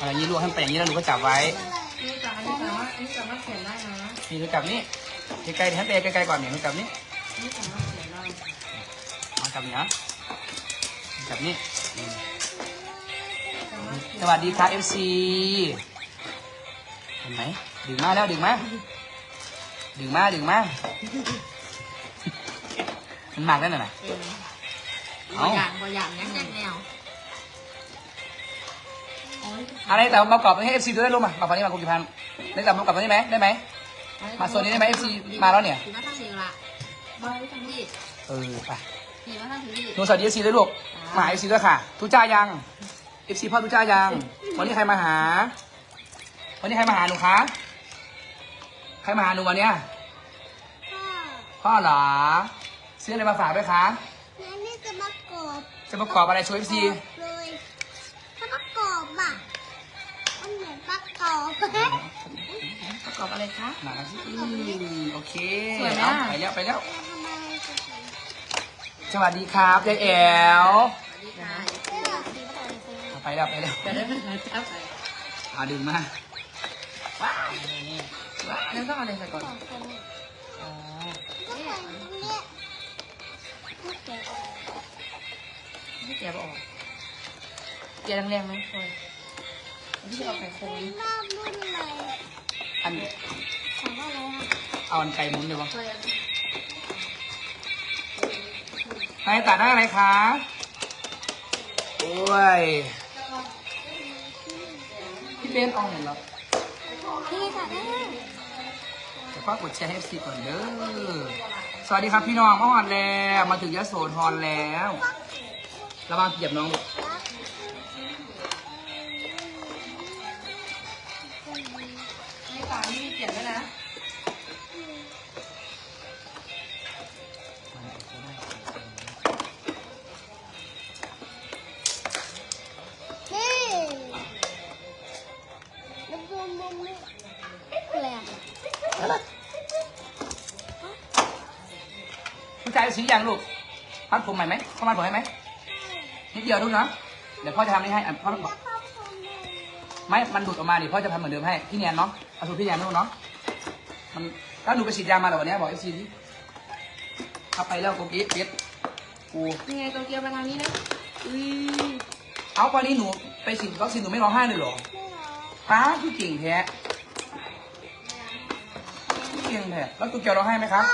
อะไรอย่างนี้ลูกให้มันเป็นอย่างนี้แล้วหนูก็จับไว้ นี่จับอันนี้สามารถอันนี้สามารถเขียนได้นะนี่หนูจับนี่ใกล้ๆให้เตะใกล้ๆก่อนเนี่ยหนูจับนี่อันนี้สามารถเขียนได้เอาจับนี่นะจับนี่อืมสามารถสวัสดีครับ FC เห็นไหมดึงมาแล้วดึงมาดึงมาดึงมามันมากแล้วน่ะนะเออเอาตัวอย่างตัวอย่างเนี้ยแนวโอ้ยอะไรแต่มากรอบให้ FC ดูได้รู้มามาฝั่งนี้มาคุณกิพันธ์ได้จับมากรอบตรงนี้ไหมได้ไหมมาโซนนี้ได้ไหม FC มาแล้วเนี่ยถือว่าตั้งเสียงละบอยทั้งที่เออไปถือว่าตั้งถึงที่หนูสวัสดี FC ด้วยลูกมา FC ด้วยค่ะทุจ้ายัง FC พ่อทุจ้ายังวันนี้ใครมาหา วันนี้ใครมาหาหนูคะใครมาหาหนูวันเนี้ยพ่อเหรอซื้ออะไรมาฝากด้วยคะแล้วนี่จะมากรอบจะประกอบอะไรช่วย FC เลยถ้ อบประกอบอะไรคะมาสิอืมโอเคสวยไหมเอาอะไปแล้วไปแล้วแล้วทำอะไรกันถึงสวัสดีครับยายแอ๋วสวัสดีค่ะเสื้อสีต่างๆสีเอาไปแล้วไปแล้วเดี๋ยวได้ไหมจับไปเอาดึงมาว้าวนี่ว้าวแล้วต้องเอาอะไรใส่ก่อนต่างกันอ๋อก็ใส่ตรงเนี้ยไม่แกะออกที่แกะออกแกะแรงๆไหมพลอย ที่จะเอาไข่โคงหน้ารุ่นเลยอันถามว่าอะไรอะเอาอันไก่หมุนเลยวะพลอยนายตัดได้อะไรคะโอ้ยพี่เบนเอาเห็นแล้วพี่ตัดได้เดี๋ยวฝากกดแชร์ให้ FC ก่อนเด้อสวัสดีครับพี่น้องเมื่อวานแล้วมาถึงยโสธรแล้วระวังเหยียบน้อง สีอย่างลูกพัดผมใหม่ไหมเข้ามาผมให้ไหมนิดเดียวลูกนะเดี๋ยวพ่อจะทำนี่ให้อะพ่อแล้วก็ผมเลยไม่มันดูดออกมาดิพ่อจะทำเหมือนเดิมให้พี่แนนเนาะเอาสูตรพี่แนนนู่นเนาะมันก็หนูไปฉีดยามาเหรอวันเนี้ยบอกเอฟซีดิเอาไปแล้วกูกิ๊ดเบ็ดกูนี่ไงโตเกียวมาทางนี้นะอุ้ยเอาตอนนี้หนูไปฉีดวัคซีนหนูไม่ร้องไห้เลยเหรอไม่เหรอป้าพี่เก่งแท้พี่เก่งแท้แล้วตัวเกียวร้องไห้ไหมครับ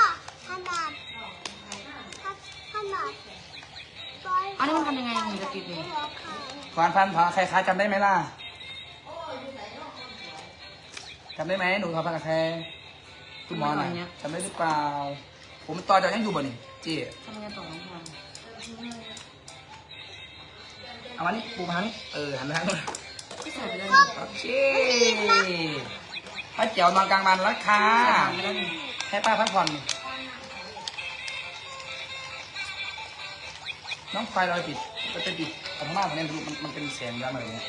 นนี้มันทำยังไงถึงจะติดนี่หัวขาควานพันผ่าใครค้าจำได้ไหมล่ะจำได้ไหมหนูทำพันกับใครคุณหมอหน่อยจำได้หรือเปล่า ผมต่อจากยังอยู่บ่นี่เจีทำยังไงต่อน้องพลอยเอามานี่ปูมาทางนี้เออหันไปทางนู้นที่ใส่ไปแล้วโอเคป้าเจียวนอนกลางวันแล้วค่ะนี่ไปแล้วนี่ให้ป้าพักผ่อน น้องไฟลอยปิดก็จะปิดแต่ข้างหน้าตรงนี้มันมันเป็นแสงดำอะไรเงี้ย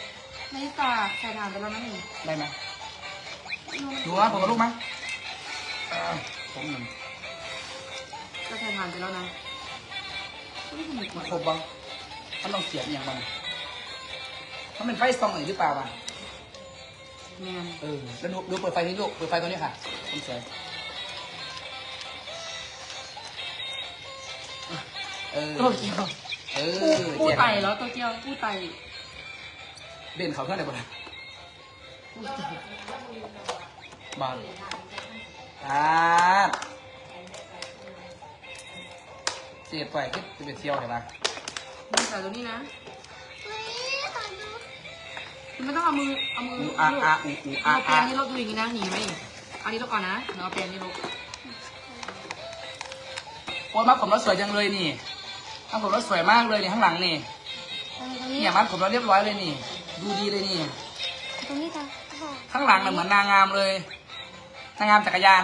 นาฬิกาใส่ถ่านไปแล้วนะนี่ได้ไหมดูว่าผมกับลูกไหมเออผมหนึ่งก็ใส่ถ่านไปแล้วนะไม่ถูกมันครบบ้างมันต้องเสียบอหย่างบ้างมันเป็นไฟซองอื่นหรือเปล่าบ้างแมนเออแล้วดูดูเปิดไฟนี้ลูกเปิดไฟตัวนี้ค่ะผมสวยเออ โตเกียวเออพูดแจกไตแล้วโตเกียวพูดไตเบนเขาเท่าไหร่บ้างพูดไตบาทอ่าเสียไปคิดจะไปเที่ยวเห็นไหมมึงใส่ตัวนี้นะเฮ้ยขอดูคุณไม่ต้องเอามือเอามืออูลูกอาอาอูอูอาเอาแปรอางนี่ลบดูอย่างนี้นะหนีไหมเอานี้ลบก่อนนะเดี๋ยวเอาแปรงนี่ลบโอ้ยมาผมแล้วสวยจังเลยนี่ มาผมแล้วสวยมากเลยนี่ข้างหลังนี่ตรงนี้เนี่ยมาผมแล้วเรียบร้อยเลยนี่ ดูดีเลยนี่ตรงนี้ค่ะข้างหลังน่ะเหมือนนางงามเลยนางงามจักรยาน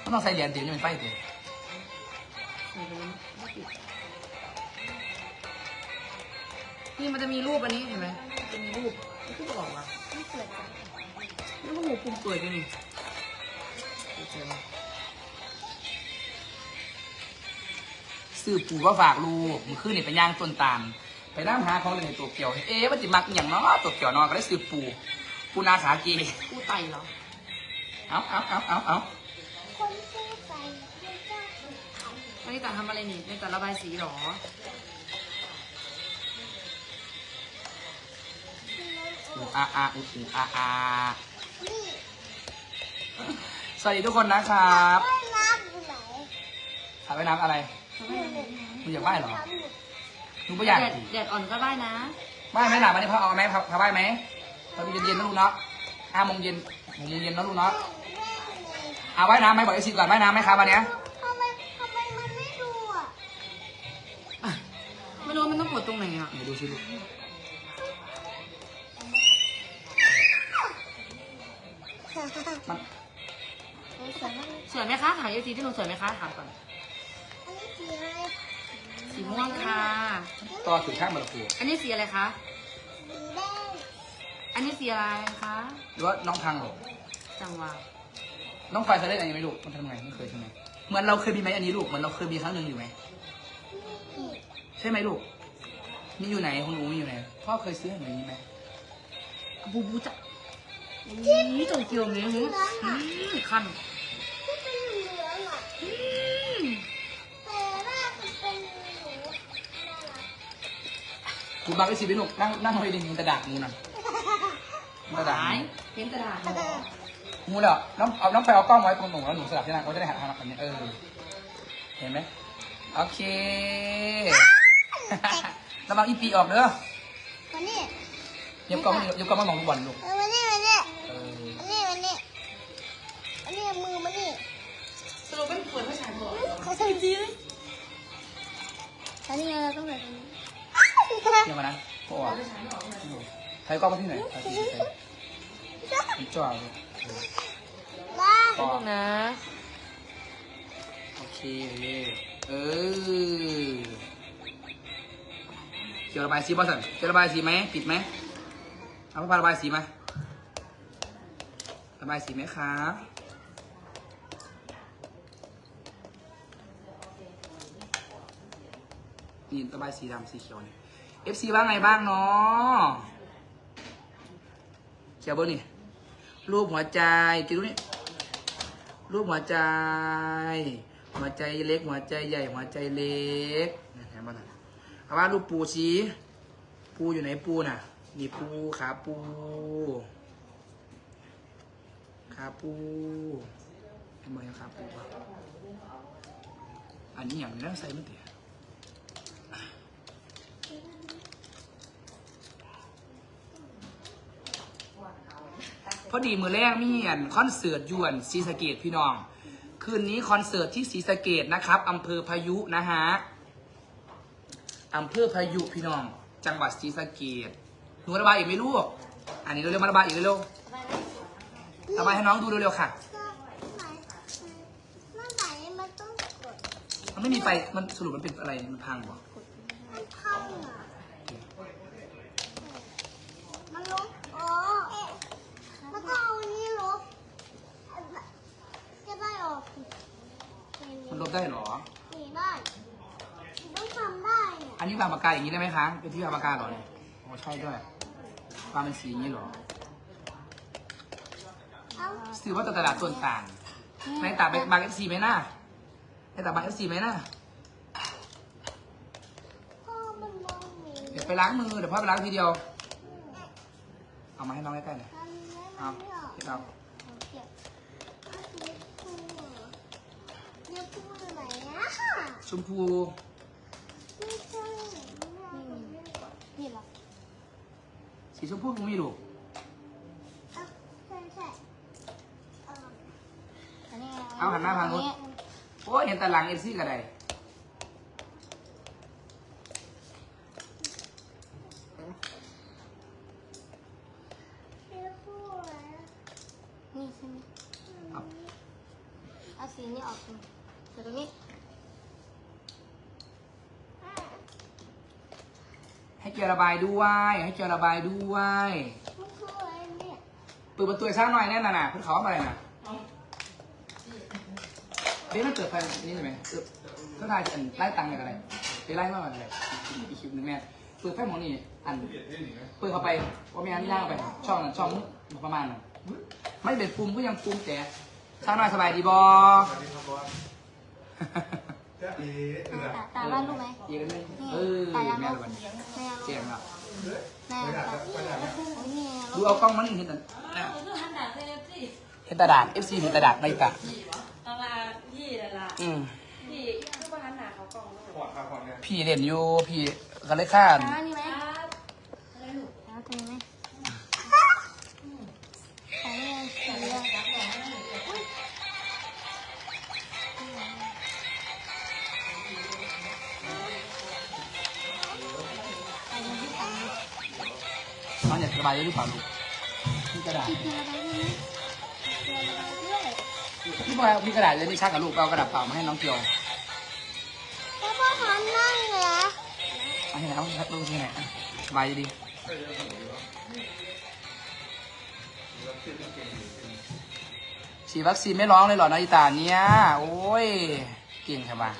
ไม่ต้องใส่เหรียญติ๋วนี่เป็นไฟติ๋วใส่ไปแล้วไม่ติดนี่มันจะมีรูปอันนี้เห็นไหมมันจะมีรูปไม่รู้จะออกวะไม่เปิดจ้ะนี่ก็หูปุ่มเปิดอยู่นี่ ซื้อปูก็ฝากลูกมันขึ้นนี่เป็นย่างต้นตาล ไปนั่งหาของเล่นในตัวเกี่ยว เอ๊ะมันจิมักอหย่างเนาะตัวเกี่ยวนอนก็ได้ซื้อปูปูนาขากีกูไตเหรอเอาเอาเอาเอาเอาคนซื้อไปไม่กล้าวันนี้ตาทำอะไรนี่ในตาระบายสีเหรออูอาอาอูอูอาอานี่สวัสดีทุกคนนะครับว่ายน้ำอยู่ไหนสระว่ายน้ำอะไร นี่นี่มึงอยากว่ายเหรอน้ำอยู่มึงไม่อยากแดดแดดอ่อนก็ได้นะว่ายไหมหนาวันนี้พ่อเอาไหมพาพาว่ายไหมตอนเย็นๆนะลูกเนาะห้าโมงเย็นหกโมงเย็นนะลูกเนาะเอาว่ายน้ำไหมบอกไอซีก่อนว่ายน้ำไหมครับวันเนี้ยทำไมทำไมมันไม่ดูอะไม่รู้ว่ามันต้องกดตรงไหนอะเดี๋ยวดูสิลูกมันสวยมาก สวยไหมคะถามเอฟซีที่หนูสวยไหมคะถามก่อนอันนี้สีอะไร สีม่วงค่ะ ต่อถือข้างมาละครูอันนี้สีอะไรคะสีแดงอันนี้สีอะไรคะ หรือว่าน้องพังเหรอจังหวะน้องไฟเคยเล่นอันนี้ไหมลูกมันทำไงไม่เคยใช่ไหมเหมือนเราเคยมีไหมอันนี้ลูกเหมือนเราเคยมีครั้งหนึ่งอยู่ไหมนี่ใช่ไหมลูกมีอยู่ไหนของหนูมีอยู่ไหนพ่อเคยซื้อให้หนูอย่างนี้ไหมบูบูจะนี่ตัวเกียวนี้หืมคัน กูบังไอ้สิพี่ลูกนั่งนั่งไว้ดิมันกระดาษงูน่ะมันกระดาษหายเห็นกระดาษเหรองูแล้วน้องเอาน้องไปเอากล้องไว้ตรงหนูแล้วหนูสลับที่นั่งก็จะได้หันทางแบบนี้เออเห็นไหมโอเคระวังอีปีออกเด้อมานี่เย็บกล้องมาเย็บกล้องมามองลูกบอลลูกเออมานี่มานี่เออมานี่มานี่มานี่มือมานี่สรุปเป็นเปิดผู้ชายก่อนเขาทำจริงอันนี้เราต้องแบบนี้ เดี๋ยวมานะโอ้ยใช้กล้องมาที่ไหนถ่ายที่ไหนมันจ่อเลยบ้าสนุกนะ โอเค เออเกี่ยวระบายสีบอสันเกี่ยวระบายสีไหมปิดไหมเอาผ้าระบายสีมาระบายสีไหมครับนี่ระบายสีดำสีเขียวเนี่ย FC ว่าไงบ้างเนาะเขียวเบอร์นี่รูปหัวใจกินรูปนี่รูปหัวใจ หัวใจเล็ก หัวใจใหญ่ หัวใจเล็กนะเห็นบ้างเอาว่ารูปปูชีปูอยู่ไหนปูน่ะนี่ปูขาปูขาปูเห็นไหมขาปูวะอันนี้อย่างนี้ใส่ไม่เถี่ พ อดีมือแรกมีอันคอนเสิร์ตยวนศรีสะเกดพี่น้อง คืนนี้คอนเสิร์ตที่ศรีสะเกดนะครับอำเภอพายุนะฮะอำเภอพายุพี่น้อง จังหวัดศรีสะเกดหนูระบายอีกไหมลูกอันนี้เร็วๆมาระบายอีกเร็วๆระบายให้น้องดูเร็วๆค่ะเมื่อไหร่มันไม่มีไฟมันสรุปมันเป็นอะไรมันพังบ่มันพังอะลบอ๋อแล้วก็เอาอันนี้ลบจะได้ออก มันลบ ได้เหรอนี่ได้ต้องทำได้เนี่ยอันนี้วางปากกาอย่างนี้ได้ไหมคะ เป็นที่วางปากกาเหรอเนี่ยอ๋อใช่ด้วยวางเป็นสีอย่างนี้เหรอเอาซื้อว่าตลาดส่วนต่างในตาบางเอฟซีไหมน่าในตาบางเอฟซีไหมน่าพ่อมันมองหนีเดี๋ยวไปล้างมือ เดี๋ยวพ่อไปล้างทีเดียว เอามาให้น้องใกล้ๆหน่อยทำเอาไม่ออก เก็บเอา เก็บเนี่ยพูดไหนอะ ชมพูไม่ใช่นี่หรอสีชมพูกูมีลูกอะใช่ใช่เอออันนี้เอาหันหน้าทางนู้นโอ้ยเห็นแต่หลังเอฟซีก็ได้ไม่พูดอะ นี่ใช่ไหม เอา เอาสีนี้ออกมาแต่ตรงนี้ ให้เกียร์ระบายด้วย ให้เกียร์ระบายด้วยไม่พูดอะไรเนี่ยเปิดประตูให้ช่างหน่อยแน่นอนน่ะเพื่อเขามาอะไรน่ะเดี๋ยวมันเกิดไฟนี่ใช่ไหมเออเท่าไหร่จะไล่ตังค์กันอะไรไปไล่มากกว่าอะไรอีกคลิปหนึงแม่เปิดไฟหมองนี่อันเปิดเข้าไปว่ามีอันย่างเข้าไป ช่องนั้นช่องนู้นประมาณนั้นไม่เป็นปุ่มก็ยังปุ่มแต่ช่างน้อยสบายดีบอสวัสดีครับบอสจ้าเอ๋ตาตาบ้านลูกไหมอีกอันหนึงนี่เออตายังแม่ลูละกวันนี้แม่ยัง เสียงละแม่ยังโอ้ยนี่ดูเอากล้องมานี่เห็นแต่น่ะเห็นแตาดาด FC เห็นแตาดาดในตาเอามาพี่ละละอืมพี่ทุกวันนั้นหนาเขากล่องแล้วขอดครับขอดเนี่ยพี่เล่นอยู่พี่ก็เลยข้าน น้องอยากสบายหรือเปล่าลูกมีกระดาษที่เจออะไรด้วยนะเจออะไรด้วยพี่บอยมีกระดาษเลยนี่ชักกับลูกเอากระดาษเปล่ามาให้น้องเกียวแล้วพ่อทำนั่งเหรอเอาให้ไหนเอาลูกที่ไหนอะสบายดีฉีดวัคซีนไม่ร้องเลยเหรอนาฬิตาเนี่ย โอ้ย เก่งครับว่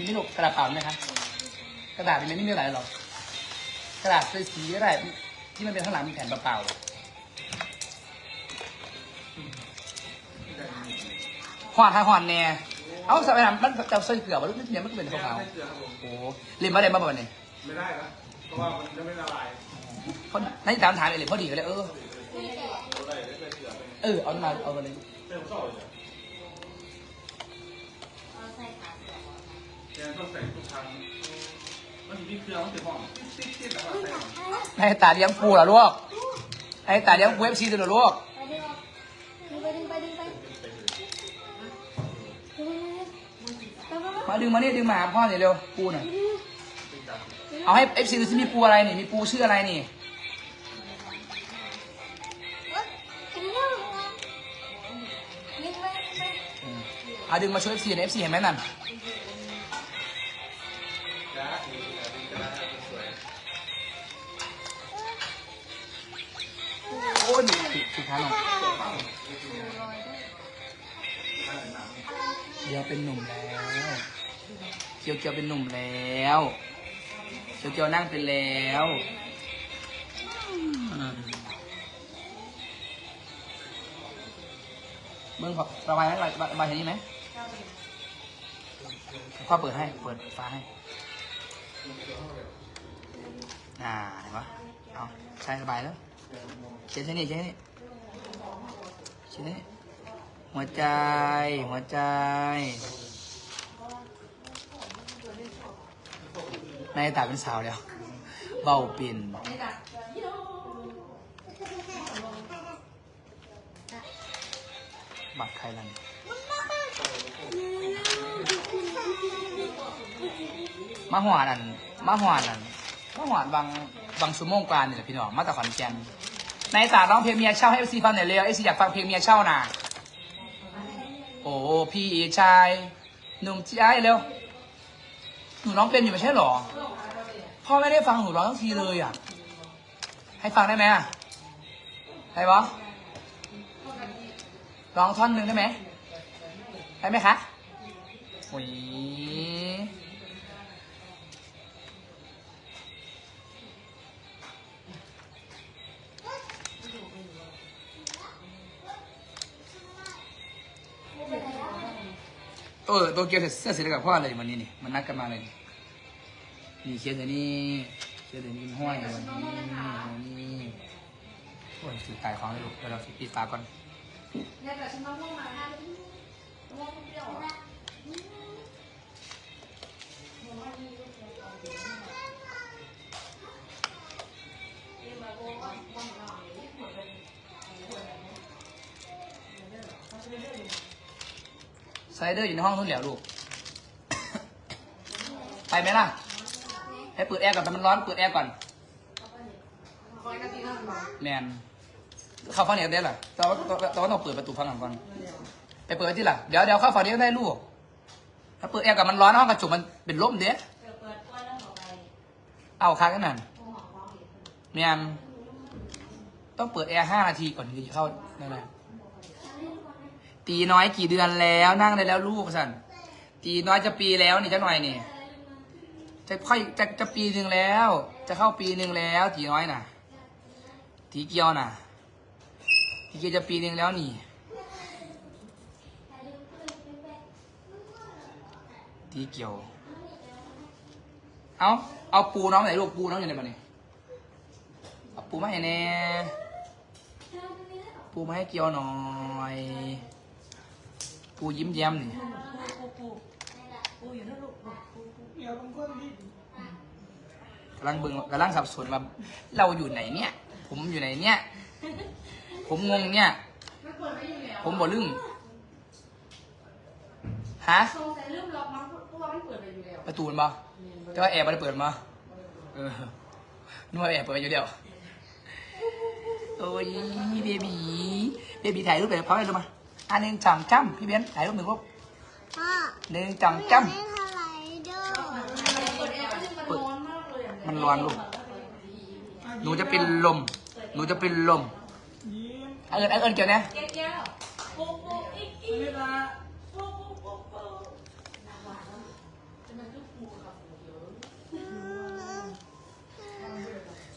ามีนี่ลูกกระดาษเปล่าไหมครับ กระดาษมันไม่มีอะไรหรอก กระดาษเป็นสีก็ได้ที่มันเป็นข้างหลังมีแผ่นเปล่าๆหวานค่ะหวานแน่เอาใส่ไปทำมันจะใส่เกลือมาลูกนิดเดียวมันก็เป็นขาวไม่เกลือครับผมๆโอ้เรียนมาได้มาบ่เนี่ยไม่ได้นะเพราะว่ามันจะไม่ละลายเพราะนั่นตามถามเลยพอดีก็เลยเออตัวใดได้เกลือไปเออเอามาเอามาเลย เติมเข้าเลยแกต้องใส่ทุกครั้งมันมีเครื่องมันจะห้องติ๊ดติ๊ดแล้วก็ใส่ให้ตาเลี้ยงปูเหรอลูกให้ตาเลี้ยงปูเอฟซีเหรอลูกไปดึงไปดึงไปดึงไปดึงไปมาดึงมานี่ดึงมาหาพ่อหน่อยเร็วปูหน่อยเอาให้เอฟซีดูซิมีปูอะไรนี่มีปูชื่ออะไรนี่กินเรื่องดึงไปดึงไปอืมเอาดึงมาช่วยเอฟซีเอฟซีเห็นไหมนั่น โอ้ยติดสุดท้ายลงเดี๋ยวเป็นหนุ่มแล้วเกียวเกียวเป็นหนุ่มแล้วเกียวเกียวนั่งเป็นแล้วเบิ้องพอระบายไหมระบายระบายอย่างนี้ไหมพ่อเปิดให้ เปิดฟ้าให้อ่าเห็นปะเอาใช้ระบายแล้ว เขียนที่นี่เขียนที่นี่เขียนที่นี่หัวใจ หัวใจ ในตาเป็นสาวแล้ว เบาปิ่นบัตรใครล่ะมาหวานอันมาหวานอันมาหวานบางบางชั่วโมงกว่านี่แหละพี่น้อง มาจากขอนแก่น ในตาร้องเพลงเมียเช่าให้เอฟซีฟังหน่อยเร็วเอฟซีอยากฟังเพลงเมียเช่าน่ะ โอ้พี่ชายหนุ่มชายเร็วหนูร้องเป็นอยู่ไม่ใช่หรอพ่อไม่ได้ฟังหนูร้องทั้งทีเลยอะ ให้ฟังได้ไหมอะได้ปะร้องท่อนหนึ่งได้ไหมได้ไหมคะโอ้ย เออตัวเกียวเสร็จเสื้อเสร็จแล้วกับพ่อเลยวันนี้นี่มันนัดกันมาเลยนี่นี่เขียนแต่นี่เขียนแต่นี่ห้อยวันนี้วันนี้โอ้ยสุดตายของเลยลูกเดี๋ยวเราปิดตาก่อน เนี่ยแต่ฉันต้องลงมาได้ลงเปรี้ยว ไลเดอร์อยู่ในห้องนู้นแล้วลูก ไปไหมล่ะ ให้เปิดแอร์ก่อนแต่มันร้อนเปิดแอร์ก่อนคอยนาทีนั่งมาแมนเข้าฝั่งนี้ได้หรอแต่ว่าแต่ว่าต้องเปิดประตูฝั่งหลังก่อน ไปเปิดที่ล่ะ เดี๋ยวเดี๋ยวเข้าฝั่งนี้ได้ลูก ถ้าเปิดแอร์ก่อนมันร้อนห้องกระจกมันเป็นลมเด้เปิดเอาค้างกันนั่นแมนต้องเปิดแอร์ห้านาทีก่อนถึงจะเข้าได้เลย ตีน้อยกี่เดือนแล้วนั่งได้แล้วลูกสันตีน้อยจะปีแล้วนี่จะหน่อยนี่จะค่อยจะจะปีหนึ่งแล้ว จะเข้าปีหนึ่งแล้วตีน้อยน่ะตีเกียวน่ะตีเกียวจะปีหนึ่งแล้วนี่ตีเกียว เอาเอาปูน้องไหนลูกปูน้องอยู่ไหนบ้านี่เอาปูมาให้แน่ปูมาให้เกียวหน่อย ปูยิ้มแย้มนี่กำลังเบิ่งกำลังสับสนว่าเราอยู่ไหนเนี่ย ผมอยู่ไหนเนี่ย ผมงงเนี่ย ผมบ่ลึ่งฮะสงสัยลืมล็อกมั้งเพราะว่ามันเปิดไปอยู่แล้วประตูมันบ่แต่ว่าแอร์ไม่ได้เปิดมาเออนึกว่าแอร์เปิดไปอยู่เดียวโอ้ยเบบีเบบีถ่ายรูปไปพร้อมกันเลยมา อันหนึ่งจังจ้ำพี่เบนซ์ถ่ายรูปหนึ่งรูปพ่อหนึ่งจังไม่จ้เล่นอะไรเด้อเปิดแอร์ก็ยังมันร้อนมากเลยอะำมันร้อนลูก หนูจะเป็นลม หนูจะเป็นลม เอาเอิญเอาเอิญเกี่ยวนะแก้วแก้วปุ๊บปุ๊บอีกอีกเวลาปุ๊บปุ๊บปุ๊บปุ๊บ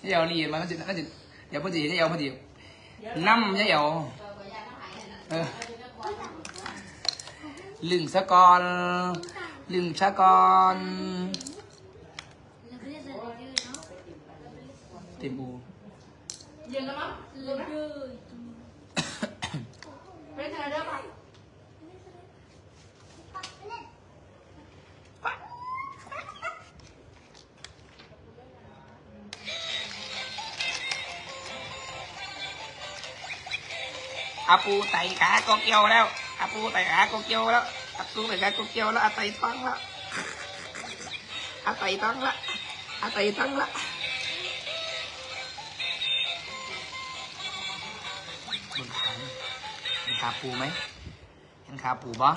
เดี๋ยวรีดมันก็จะก็จะเดี๋ยวพอดีเดี๋ยวพอดีน้ำเดี๋ยวเออ ลึงสะกอนลึงชะกอนเต็มบูเย็นแล้วมั้งเย็นเลยเป็นไงเด้อป่ะอาปูไต่ขาก็เกี่ยวแล้ว อาปูไต่อากเกียวแล้วอาปูไต่ขากเกียวแล้วอาไตตั้งแล้วอาไตตั้งละอาไตตั้งละบนขาเห็นขาปูไหมเห็นขาปูบ่